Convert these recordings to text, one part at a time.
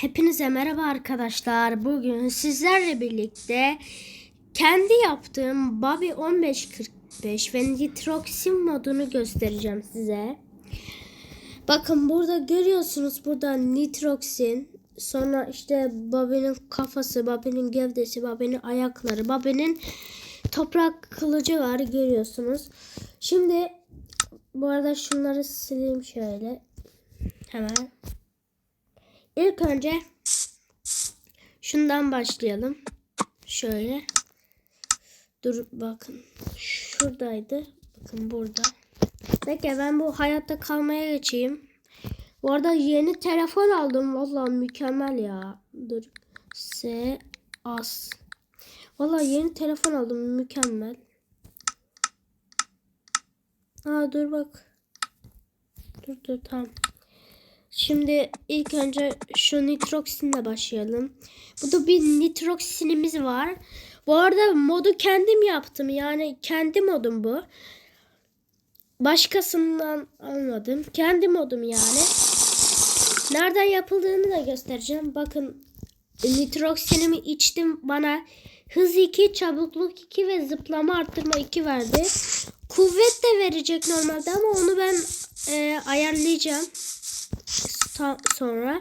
Hepinize merhaba arkadaşlar. Bugün sizlerle birlikte kendi yaptığım Bobby 1545 ve Nitroxin modunu göstereceğim size. Bakın burada görüyorsunuz burada Nitroxin, sonra işte Bobby'nin kafası, Bobby'nin gövdesi, Bobby'nin ayakları, Bobby'nin toprak kılıcı var görüyorsunuz. Şimdi bu arada şunları sileyim şöyle. Hemen. İlk önce şundan başlayalım. Şöyle. Dur bakın. Şuradaydı. Bakın burada. Peki ben bu hayatta kalmaya geçeyim. Bu arada yeni telefon aldım. Vallahi mükemmel ya. Dur. S as. Vallahi yeni telefon aldım. Mükemmel. Aa dur bak. Dur dur tamam. Şimdi ilk önce şu nitroksinle başlayalım. Burada bir nitroksinimiz var. Bu arada modu kendim yaptım. Yani kendi modum bu. Başkasından almadım. Kendi modum yani. Nereden yapıldığını da göstereceğim. Bakın nitroksinimi içtim. Bana hız 2, çabukluk 2 ve zıplama arttırma 2 verdi. Kuvvet de verecek normalde ama onu ben e, ayarlayacağım sonra.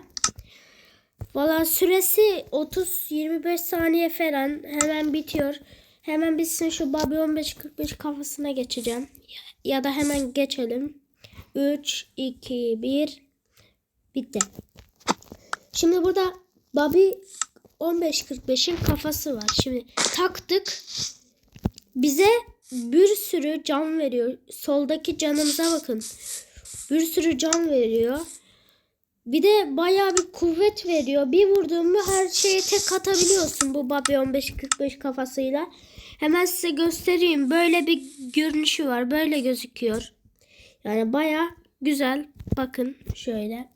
Valla süresi 30-25 saniye falan hemen bitiyor. Hemen bitsin şu Bobby 15-45 kafasına geçeceğim. Ya da hemen geçelim. 3, 2, 1 bitti. Şimdi burada Bobby 15-45'in kafası var. Şimdi taktık. Bize bir sürü can veriyor. Soldaki canımıza bakın. Bir sürü can veriyor. Bir de bayağı bir kuvvet veriyor. Bir vurdun mu her şeye tek atabiliyorsun bu Bobby 1545 kafasıyla. Hemen size göstereyim. Böyle bir görünüşü var. Böyle gözüküyor. Yani bayağı güzel. Bakın şöyle.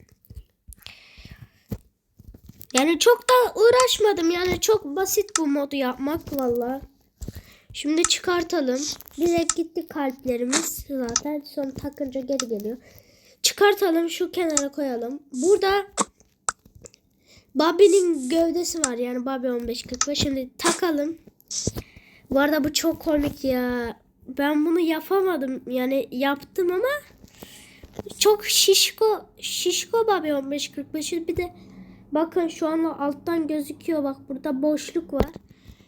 Yani çok da uğraşmadım. Yani çok basit bu modu yapmak valla. Şimdi çıkartalım. Direkt gitti kalplerimiz zaten. Sonra takınca geri geliyor. Çıkartalım şu kenara koyalım. Burada Bobby'nin gövdesi var yani Bobby 1545. Şimdi takalım. Bu arada bu çok komik ya. Ben bunu yapamadım. Yani yaptım ama çok şişko şişko Bobby 1545. Bir de bakın şu an alttan gözüküyor. Bak burada boşluk var.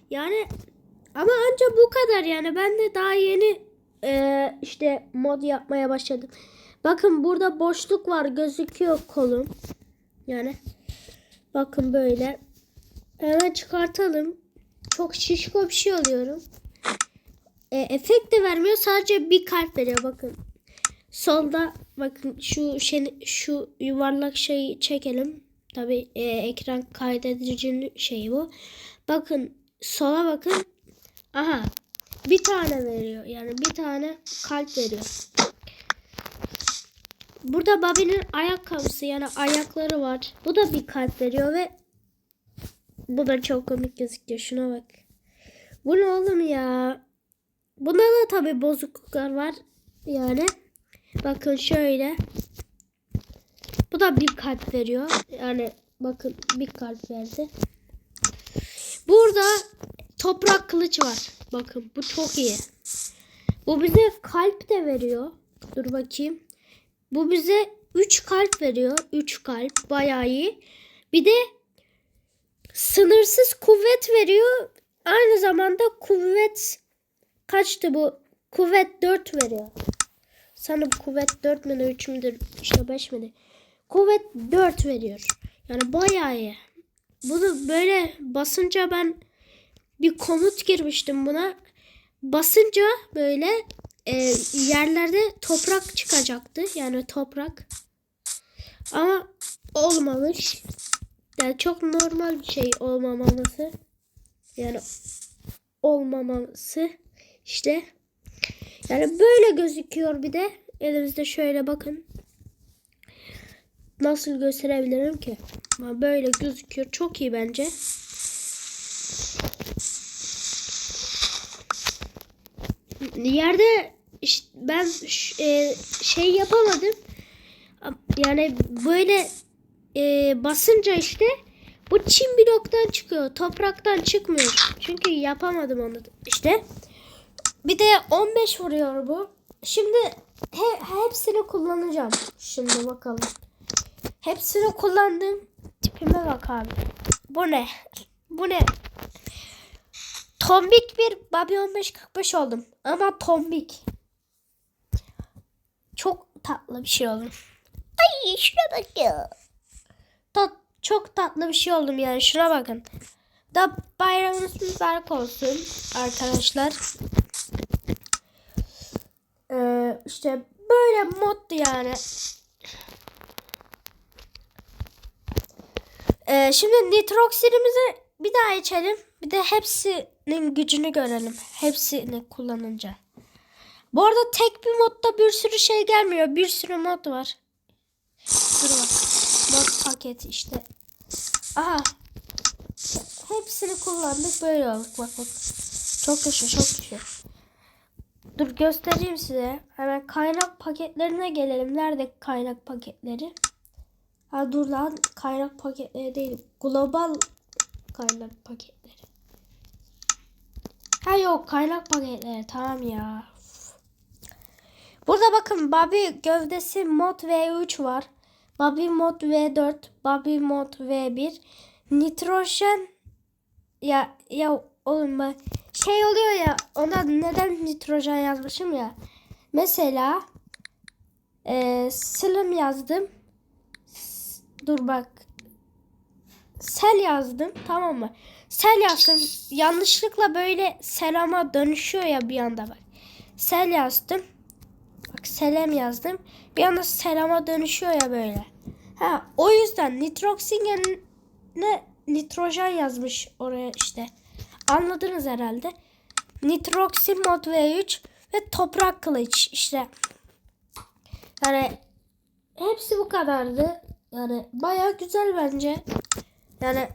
Yani ama anca bu kadar yani. Ben de daha yeni e, işte mod yapmaya başladım. Bakın burada boşluk var gözüküyor kolum. Yani bakın böyle. Hemen çıkartalım. Çok şişko bir şey alıyorum. E, efekt de vermiyor. Sadece bir kalp veriyor bakın. Solda bakın şu şey, şu yuvarlak şeyi çekelim. Tabi e, ekran kaydedicinin şeyi bu. Bakın sola bakın. Aha. Bir tane veriyor. Yani bir tane kalp veriyor. Burada Bobby'nin ayakkabısı yani ayakları var. Bu da bir kalp veriyor ve bu da çok komik gözüküyor. Şuna bak. Bu ne oğlum ya? Bunda da tabi bozukluklar var. Yani bakın şöyle. Bu da bir kalp veriyor. Yani bakın bir kalp verdi. Burada toprak kılıç var. Bakın bu çok iyi. Bu bize kalp de veriyor. Dur bakayım. Bu bize 3 kalp veriyor. 3 kalp bayağı iyi. Bir de sınırsız kuvvet veriyor. Aynı zamanda kuvvet kaçtı bu? Kuvvet 4 veriyor. Bu kuvvet 4 müdür 3 müdür işte 5 midir? Kuvvet 4 veriyor. Yani bayağı iyi. Bunu böyle basınca ben bir komut girmiştim buna. Basınca böyle e, yerlerde toprak çıkacaktı. Yani toprak. Ama olmamış. Yani çok normal bir şey olmamaması. Yani olmaması. işte. Yani böyle gözüküyor bir de. Elimizde şöyle bakın. Nasıl gösterebilirim ki? Böyle gözüküyor. Çok iyi bence. Yerde işte ben e, şey yapamadım. Yani böyle e, basınca işte bu çim bloktan çıkıyor. Topraktan çıkmıyor. Çünkü yapamadım onu işte. Bir de 15 vuruyor bu. Şimdi he, hepsini kullanacağım. Şimdi bakalım. Hepsini kullandım. Tipime bak abi. Bu ne? Bu ne? Tombik bir Babi 1545 oldum. Ama tombik. Çok tatlı bir şey oldum. Ay şuna bak ya. Tat, çok tatlı bir şey oldum yani. Şuna bakın. Da bayramınız mübarek olsun arkadaşlar. Ee, işte böyle moddu yani. Ee, şimdi nitroksidimizi bir daha içelim. Bir de hepsinin gücünü görelim. Hepsini kullanınca. Bu arada tek bir modda bir sürü şey gelmiyor. Bir sürü mod var. Dur bak. Mod paketi işte. Aha. Hepsini kullandık. Böyle olduk. Bak bak. Çok güçlü çok güçlü. Dur göstereyim size. Hemen kaynak paketlerine gelelim. Nerede kaynak paketleri? Ha dur lan kaynak paketleri değil. Global kaynak paketleri. Ha yok kaynak paketleri tamam ya. Burada bakın Bobby gövdesi mod V3 var. Bobby mod V4, Bobby mod V1, nitrojen ya ya oğlum ben şey oluyor ya ona neden nitrojen yazmışım ya. Mesela e, slim yazdım. S- Dur bak. Sel yazdım tamam mı? Sel yazdım. Yanlışlıkla böyle selama dönüşüyor ya bir anda bak. Sel yazdım. Bak selam yazdım. Bir anda selama dönüşüyor ya böyle. Ha o yüzden nitroksigen ne nitrojen yazmış oraya işte. Anladınız herhalde. Nitroksin mod V3 ve toprak kılıç işte. Yani hepsi bu kadardı. Yani baya güzel bence. Yani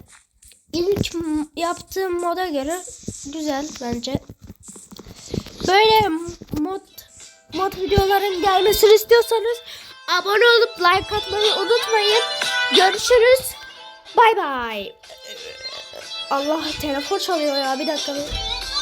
ilk yaptığım moda göre güzel bence. Böyle mod mod videoların gelmesini istiyorsanız abone olup like atmayı unutmayın. Görüşürüz. Bay bay. Allah telefon çalıyor ya bir dakika.